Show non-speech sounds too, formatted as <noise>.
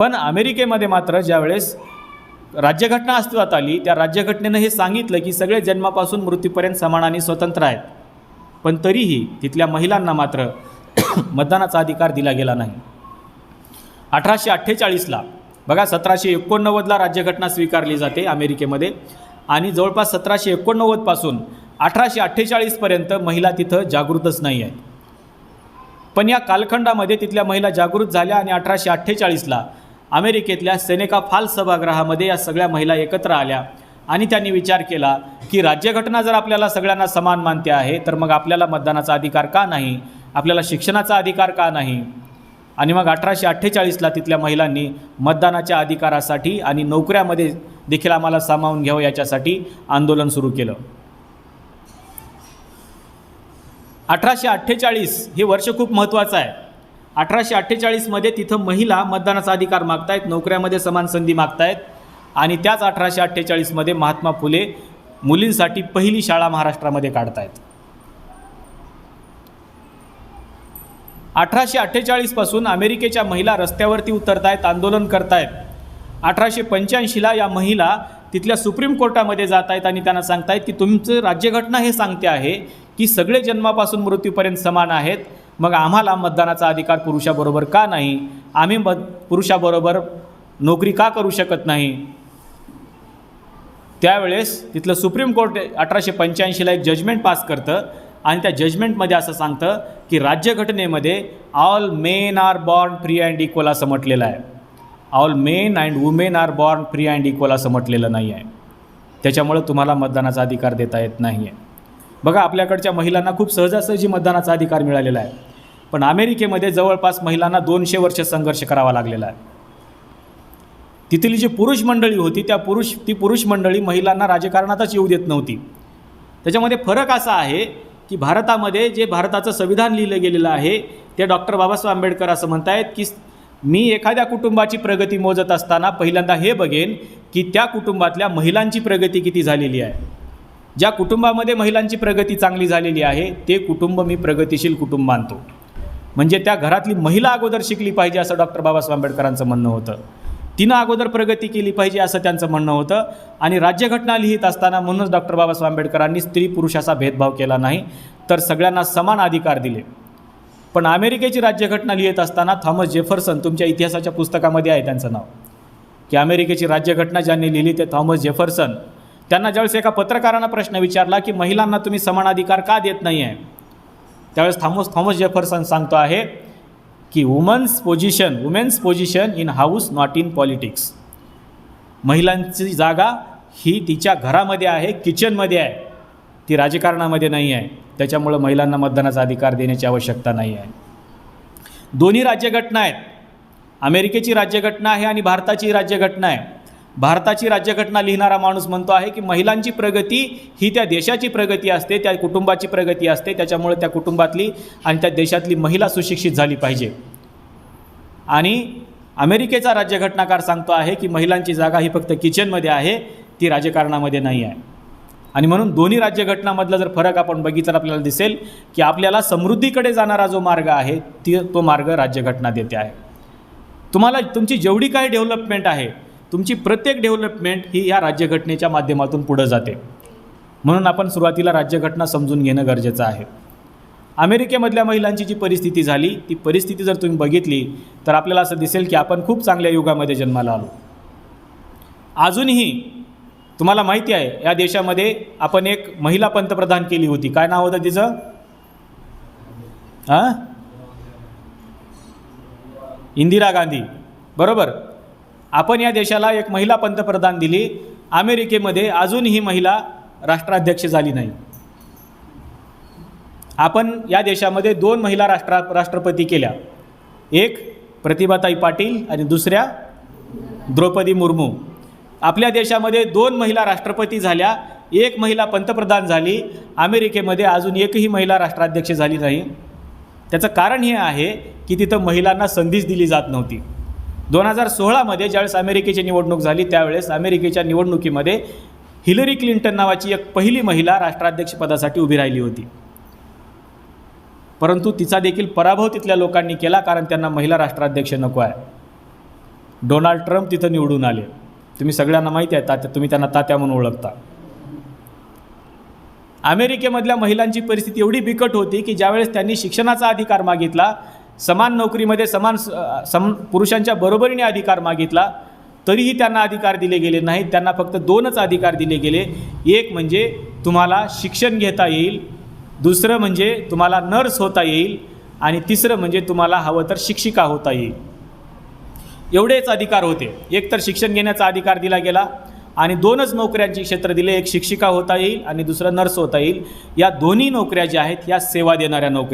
पण अमेरिकेमध्ये मात्र ज्यावेळेस राज्यघटना अस्तित्वात आली त्या राज्यघटनेनं हे सांगितलं की सगळे जन्मापासून मृत्यूपर्यंत समान आणि स्वतंत्र आहेत. पण तरीही तिथल्या महिलांना मात्र <coughs> मतदानाचा अधिकार दिला गेला नाही. अठराशे अठ्ठेचाळीसला बघा सतराशे एकोणनव्वदला राज्यघटना स्वीकारली जाते अमेरिकेमध्ये आणि जवळपास सतराशे एकोणनव्वदपासून अठराशे अठ्ठेचाळीसपर्यंत महिला तिथं जागृतच नाही आहेत. पण या कालखंडामध्ये तिथल्या महिला जागृत झाल्या आणि अठराशे अठ्ठेचाळीसला अमेरिकेतल्या सेनेका फाल सभागृहामध्ये या सगळ्या महिला एकत्र आल्या. आणि त्यांनी विचार केला की राज्यघटना जर आपल्याला सगळ्यांना समान मानते आहे तर मग आपल्याला मतदानाचा अधिकार का नाही? आपल्याला शिक्षणाचा अधिकार का नाही? आणि मग अठराशे अठ्ठेचाळीसला तिथल्या महिलांनी मतदानाच्या अधिकारासाठी आणि नोकऱ्यामध्ये देखील आम्हाला सामावून घ्यावं याच्यासाठी आंदोलन सुरू केलं. अठराशे अठ्ठेचाळीस हे वर्ष खूप महत्त्वाचं आहे. अठराशे अठ्ठेचाळीसमध्ये तिथं महिला मतदानाचा अधिकार मागतायत नोकऱ्यामध्ये समान संधी मागतायत. आणि त्याच अठराशे अठ्ठेचाळीसमध्ये महात्मा फुले मुलींसाठी पहिली शाळा महाराष्ट्रामध्ये काढतायत. अठराशे अठ्ठेचाळीसपासून अमेरिकेच्या महिला रस्त्यावरती उतरतायत आंदोलन करतायत. अठराशे पंच्याऐंशीला या महिला तिथल्या सुप्रीम कोर्टामध्ये जात आहेत आणि त्यांना सांगतायत की तुमचं राज्यघटना हे सांगते आहे की सगळे जन्मापासून मृत्यूपर्यंत समान आहेत. मग आम्हाला मतदानाचा अधिकार पुरुषाबरोबर का नाही? आम्ही मत पुरुषाबरोबर नोकरी का करू शकत नाही? त्यावेळेस तिथलं सुप्रीम कोर्ट अठराशे पंच्याऐंशीला एक जजमेंट पास करतं आणि त्या जजमेंटमध्ये असं सांगतं की राज्यघटनेमध्ये all men are born free and equal असं म्हटलेलं आहे. All men and women are born free and equal असं म्हटलेलं नाही आहे. त्याच्यामुळं तुम्हाला मतदानाचा अधिकार देता येत नाही आहे बघा आपल्याकडच्या महिलांना खूप सहजासहजी मतदानाचा अधिकार मिळालेला आहे. पण अमेरिकेमध्ये जवळपास महिलांना दोनशे वर्ष संघर्ष करावा लागलेला आहे. तिथली जी पुरुष मंडळी होती त्या पुरुष ती पुरुष मंडळी महिलांना राजकारणातच येऊ देत नव्हती. त्याच्यामध्ये फरक असा आहे की भारतामध्ये जे भारताचं संविधान लिहिलं गेलेलं आहे ते डॉक्टर बाबासाहेब आंबेडकर असं म्हणतायत की मी एखाद्या कुटुंबाची प्रगती मोजत असताना पहिल्यांदा हे बघेन की त्या कुटुंबातल्या महिलांची प्रगती किती झालेली आहे. ज्या कुटुंबामध्ये महिलांची प्रगती चांगली झालेली आहे ते कुटुंब मी प्रगतिशील कुटुंब मानतो. म्हणजे त्या घरातली महिला अगोदर शिकली पाहिजे असं डॉक्टर बाबासाहेब आंबेडकरांचं म्हणणं होतं. तिनं अगोदर प्रगती केली पाहिजे असं त्यांचं म्हणणं होतं. आणि राज्यघटना लिहित असताना म्हणूनच डॉक्टर बाबासाहेब आंबेडकरांनी स्त्री पुरुष असा भेदभाव केला नाही तर सगळ्यांना समान अधिकार दिले. पण अमेरिकेची राज्यघटना लिहित असताना थॉमस जेफरसन तुमच्या इतिहासाच्या पुस्तकामध्ये आहे त्यांचं नाव. की अमेरिकेची राज्यघटना ज्यांनी लिहिली ते थॉमस जेफरसन. त्यांना ज्यावेळेस एका पत्रकारानं प्रश्न विचारला की महिलांना तुम्ही समान अधिकार का देत नाही आहे त्यावेळेस थॉमस थॉमस जेफरसन सांगतो आहे की woman's position women's position in house not in politics महिलांची जागा ही तिच्या घरामध्ये आहे किचनमध्ये आहे. ती राजकारणामध्ये नाही आहे. त्याच्यामुळं महिलांना मतदानाचा अधिकार देण्याची आवश्यकता नाही आहे. दोन्ही राज्यघटना आहेत. अमेरिकेची राज्यघटना आहे आणि भारताची राज्यघटना आहे. भारताची राज्यघटना लिहिणारा माणूस म्हणतो आहे की महिलांची प्रगती ही त्या देशाची प्रगती असते त्या कुटुंबाची प्रगती असते त्याच्यामुळे त्या कुटुंबातली आणि त्या देशातली महिला सुशिक्षित झाली पाहिजे. आणि अमेरिकेचा राज्यघटनाकार सांगतो आहे की महिलांची जागा ही फक्त किचनमध्ये आहे ती राजकारणामध्ये नाही आहे. आणि म्हणून दोन्ही राज्यघटनामधला जर फरक आपण बघितला आपल्याला दिसेल की आपल्याला समृद्धीकडे जाणारा जो मार्ग आहे ती तो मार्ग राज्यघटना देते आहे. तुम्हाला तुमची जेवढी काही डेव्हलपमेंट आहे तुमची प्रत्येक डेव्हलपमेंट ही या राज्यघटनेच्या माध्यमातून पुढं जाते. म्हणून आपण सुरुवातीला राज्यघटना समजून घेणं गरजेचं आहे. अमेरिकेमधल्या महिलांची जी परिस्थिती झाली ती परिस्थिती जर तुम्ही बघितली तर आपल्याला असं दिसेल की आपण खूप चांगल्या युगामध्ये जन्माला आलो. अजूनही तुम्हाला माहिती आहे या देशामध्ये आपण एक महिला पंतप्रधान केली होती. काय नाव होतं तिचं? हां? इंदिरा गांधी. बरोबर? आपण या देशाला एक महिला पंतप्रधान दिली. अमेरिकेमध्ये अजूनही महिला राष्ट्राध्यक्ष झाली नाही. आपण या देशामध्ये दोन महिला राष्ट्रा राष्ट्रपती केल्या. एक प्रतिभाताई पाटील आणि दुसऱ्या द्रौपदी मुर्मू. आपल्या देशामध्ये दोन महिला राष्ट्रपती झाल्या. एक महिला पंतप्रधान झाली. अमेरिकेमध्ये अजून एकही महिला राष्ट्राध्यक्ष झाली नाही. त्याचं कारण हे आहे की तिथं महिलांना संधीच दिली जात नव्हती. दोन हजार सोळामध्ये ज्यावेळेस अमेरिकेची निवडणूक झाली त्यावेळेस अमेरिकेच्या निवडणुकीमध्ये हिलरी क्लिंटन नावाची एक पहिली महिला राष्ट्राध्यक्षपदासाठी उभी राहिली होती. परंतु तिचा देखील पराभव तिथल्या लोकांनी केला कारण त्यांना महिला राष्ट्राध्यक्ष नको आहे. डोनाल्ड ट्रम्प तिथं निवडून आले. तुम्ही सगळ्यांना माहिती आहे तात्या तुम्ही त्यांना तात्या म्हणून ओळखता. अमेरिकेमधल्या महिलांची परिस्थिती एवढी बिकट होती की ज्यावेळेस त्यांनी शिक्षणाचा अधिकार मागितला समान नोकरीमध्ये समान स- सम पुरुषांच्या बरोबरीने अधिकार मागितला तरीही त्यांना अधिकार दिले गेले नाहीत. त्यांना फक्त दोनच अधिकार दिले गेले. एक म्हणजे तुम्हाला शिक्षण घेता येईल दुसरं म्हणजे तुम्हाला नर्स होता येईल आणि तिसरं म्हणजे तुम्हाला हवं तर शिक्षिका होता येईल. एवढेच अधिकार होते. एक तर शिक्षण घेण्याचा अधिकार दिला गेला आणि दोनच नोकऱ्यांची क्षेत्र दिले. एक शिक्षिका होता येईल आणि दुसरं नर्स होता येईल. या दोन्ही नोकऱ्या ज्या आहेत या सेवा देणाऱ्या नोकऱ्या